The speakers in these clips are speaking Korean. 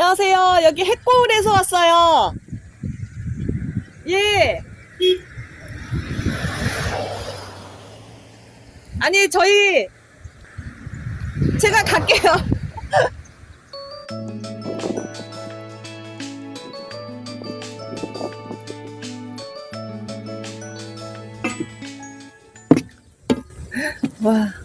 안녕하세요. 여기 핵고을에서 왔어요. 예. 아니, 저희, 제가 갈게요. 와.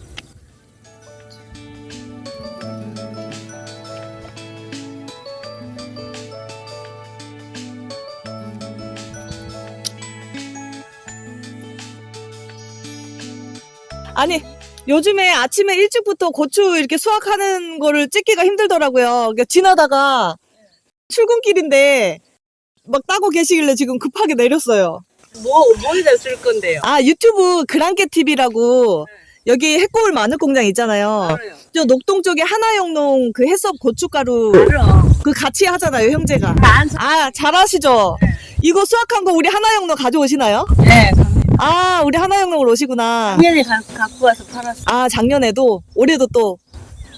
아니 요즘에 아침에 일찍부터 고추 이렇게 수확하는 거를 찍기가 힘들더라고요. 그러니까 지나다가 출근길인데 막 따고 계시길래 지금 급하게 내렸어요. 뭐, 뭐에다 쓸 건데요? 아 유튜브 그랑게 TV라고 여기 핵고물 마늘 공장 있잖아요. 알아요. 저 녹동 쪽에 하나영농 그 해썹 고춧가루 알아. 그 같이 하잖아요, 형제가. 안. 아 잘하시죠. 네. 이거 수확한 거 우리 하나영농 가져오시나요? 네. 아 우리 하나영농을 오시구나. 작년에 가, 갖고 와서 팔았어. 아 작년에도 올해도 또.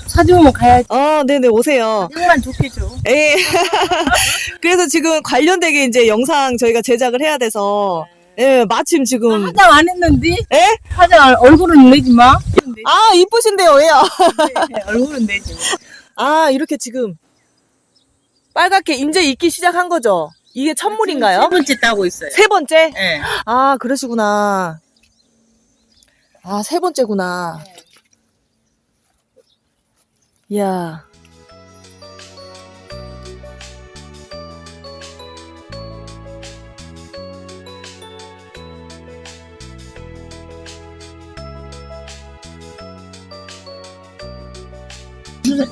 사주면 가야지. 어, 네네 오세요. 가격만 좋게 줘. 예. 그래서 지금 관련되게 이제 영상 저희가 제작을 해야 돼서, 예, 마침 지금, 화장 안 했는데? 예? 화장 안, 얼굴은 내지 마. 아, 이쁘신데요, 왜요? 네, 얼굴은 내지 마. 아, 이렇게 지금, 빨갛게 이제 익기 시작한 거죠? 이게 세 첫물인가요? 번째 따고 있어요. 세 번째? 네. 아, 그러시구나. 아, 세 번째구나. 이야.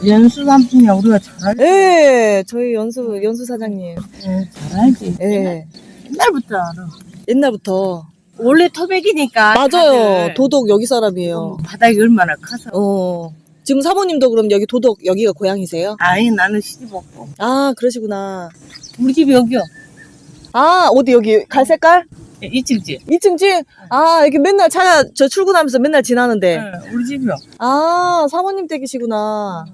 연수 삼촌이야, 우리가 잘 알지. 예, 저희 연수, 연수 사장님. 네, 잘 알지. 예. 옛날부터 알아. 옛날부터. 원래 토백이니까. 맞아요. 다들 도덕 여기 사람이에요. 어, 바닥이 얼마나 커서. 어. 지금 사모님도 그럼 여기 도덕 여기가 고향이세요? 아니, 나는 시집 없고. 아, 그러시구나. 우리 집 여기요. 아, 어디 여기 갈색깔? 네, 이층 집. 2층 집? 아, 이렇게 맨날 차, 저 출근하면서 맨날 지나는데. 네, 우리 집이요. 아, 사모님 댁이시구나.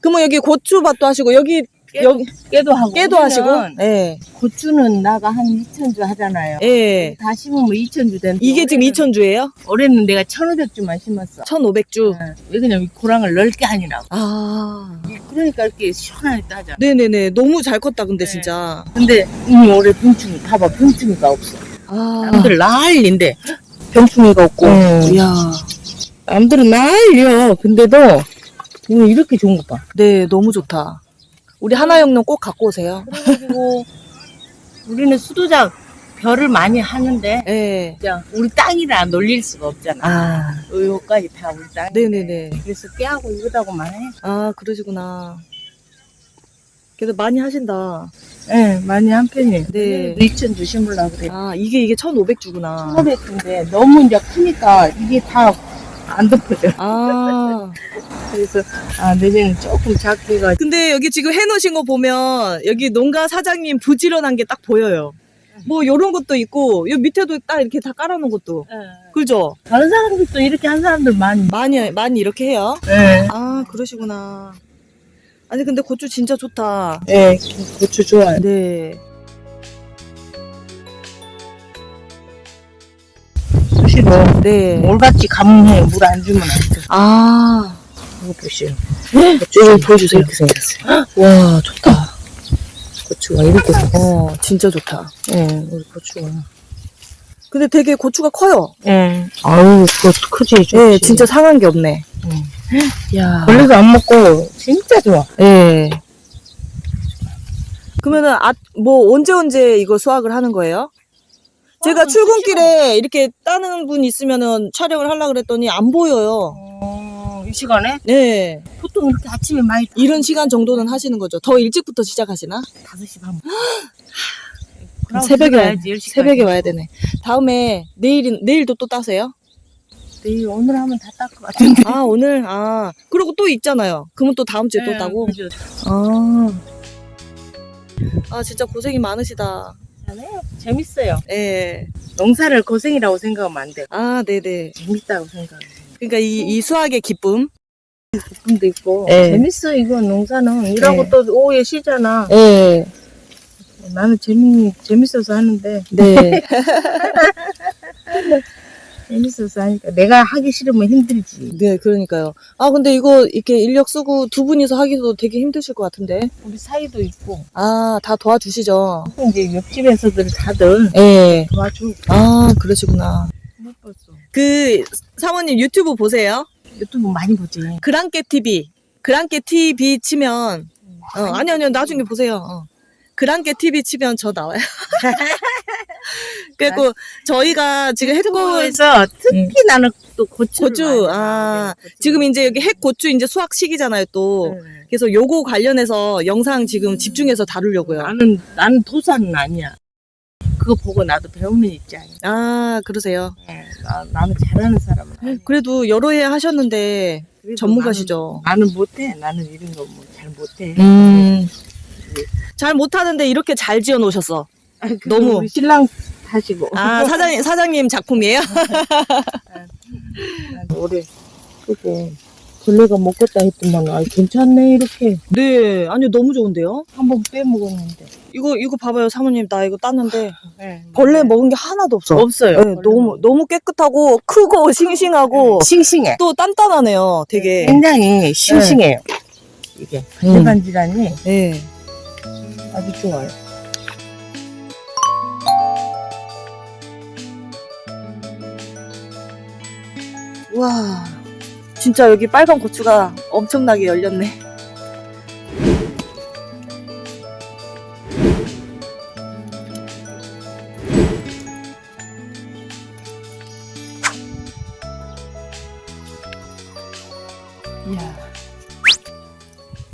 그러면 여기 고추밭도 하시고, 여기, 여기, 깨도 하고. 깨도 하시고? 예. 고추는 나가 한 2천 주 하잖아요. 예. 다 심으면 2천 주 되는데. 이게 지금 올해는- 2,000주예요? 올해는 내가 1,500주만 심었어. 1,500주. 네. 왜 그냥 고랑을 넓게 하니라고. 아. 그러니까 이렇게 시원하게 따자. 네네네. 너무 잘 컸다, 근데 네. 진짜. 근데 이미 올해 병충이, 봐봐, 병충이가 없어. 아. 남들 난리인데 병충이가 없고. 이야. 남들은 난리여. 근데도 이렇게 좋은 거 봐. 네, 너무 좋다. 우리 하나영농 꼭 갖고 오세요. 그리고 우리는 수도작 별을 많이 하는데 예. 진짜 우리 땅이라 놀릴 수가 없잖아. 아. 요거까지 다 우리 땅. 네네네. 그래서 깨하고 이거다고만 해. 아, 그러시구나. 그래도 많이 하신다. 네, 많이 한 편이에요. 네. 2천 주심으려고 그래. 아, 이게, 이게 1,500주구나. 1500인데 너무 이제 크니까 이게 다 안 덮어져. 아. 그래서 아 내년에 조금 작게 해가지고 근데 여기 지금 해놓으신 거 보면, 여기 농가 사장님 부지런한 게 딱 보여요. 뭐, 요런 것도 있고, 요 밑에도 딱 이렇게 다 깔아놓은 것도. 그죠? 다른 사람들도 이렇게 한 사람들 많이. 많이, 많이 이렇게 해요. 네. 아, 그러시구나. 아니, 근데 고추 진짜 좋다. 네, 고추 좋아요. 네. 수시로 네. 올같이 감해 물안 주면 안 돼. 아. 이거 보시오. 여기 보여주세요. 이렇게 생겼어요. 와, 좋다. 고추가 이렇게 생겼어. 어, 진짜 좋다. 네, 우리 고추가. 근데 되게 고추가 커요. 네. 아유, 그거 크지, 좋지. 네, 진짜 상한 게 없네. 응. 야. 벌레도 안 먹고 진짜 좋아. 예. 그러면은 아, 뭐 언제 언제 이거 수확을 하는 거예요? 제가 어, 출근길에 이렇게 따는 분 있으면은 촬영을 하려고 그랬더니 안 보여요. 어, 이 시간에? 네. 보통 이렇게 아침에 많이 이런 시간 정도는 하시는 거죠. 더 일찍부터 시작하시나? 5시 반. 그럼 새벽에 와야, 와야지, 10시까지. 새벽에 와야 되네. 다음에 내일은 내일도 또 따세요? 내일 오늘 하면 다딸것 같은데. 아, 오늘 아. 그리고 또 있잖아요. 그러면 또 다음 주에 또 네, 따고. 그죠. 아. 아, 진짜 고생이 많으시다. 잘해요. 재밌어요. 예. 농사를 고생이라고 생각하면 안 돼. 아, 네네. 재밌다고 생각해. 그러니까 이, 이 수학의 기쁨. 볶음도 있고 네. 재밌어 이거 농사는 이러고 네. 또 오후에 쉬잖아. 네. 나는 재밌 재밌어서 하는데 네. 재밌어서 하니까 내가 하기 싫으면 힘들지. 네, 그러니까요. 아, 근데 이거 이렇게 인력 쓰고 두 분이서 하기도 되게 힘드실 것 같은데. 우리 사이도 있고 아, 다 도와주시죠. 이제 옆집에서들 다들 예. 도와주고 아, 그러시구나. 못 봤어. 그, 사모님 유튜브 보세요. 유튜브 많이 보지. 그랑깨 TV. 그랑깨 TV 치면, 어, 아니, 아니요, 나중에 보세요. 어. 그랑깨 TV 치면 저 나와요. 그리고 저희가 지금 유튜브에서 특히 나는 또 고추를 고추, 많이 아, 나오네, 고추를. 지금 이제 여기 핵 고추 이제 수확 시기잖아요, 또. 응. 그래서 요거 관련해서 영상 지금 집중해서 다루려고요. 나는 나는 도사는 아니야. 그거 보고 나도 배우는 입장이야. 아, 그러세요. 예, 나, 나는 잘하는 사람은 아니야. 그래도 여러 해 하셨는데 그래도 전문가시죠. 나는, 나는 못해. 나는 이런 거 뭐 잘 못해. 음. 잘 못하는데 이렇게 잘 지어 놓으셨어. 아, 그거 너무. 우리 신랑 하시고. 아, 사장님, 사장님 작품이에요? 난 올해 그거 걸레가 먹겠다 했더만 아 괜찮네 이렇게 네. 아니요, 너무 좋은데요? 한번 빼먹었는데. 이거, 이거 봐봐요, 사모님. 나 이거 땄는데. 네, 벌레 먹은 게 하나도 없어. 없어요. 네, 너무, 너무 깨끗하고, 크고, 싱싱하고, 싱싱해. 또 단단하네요, 되게. 굉장히 싱싱해요. 이게 음. 반질반질하니 네. 아주 좋아요. 와, 진짜 여기 빨간 고추가 엄청나게 열렸네.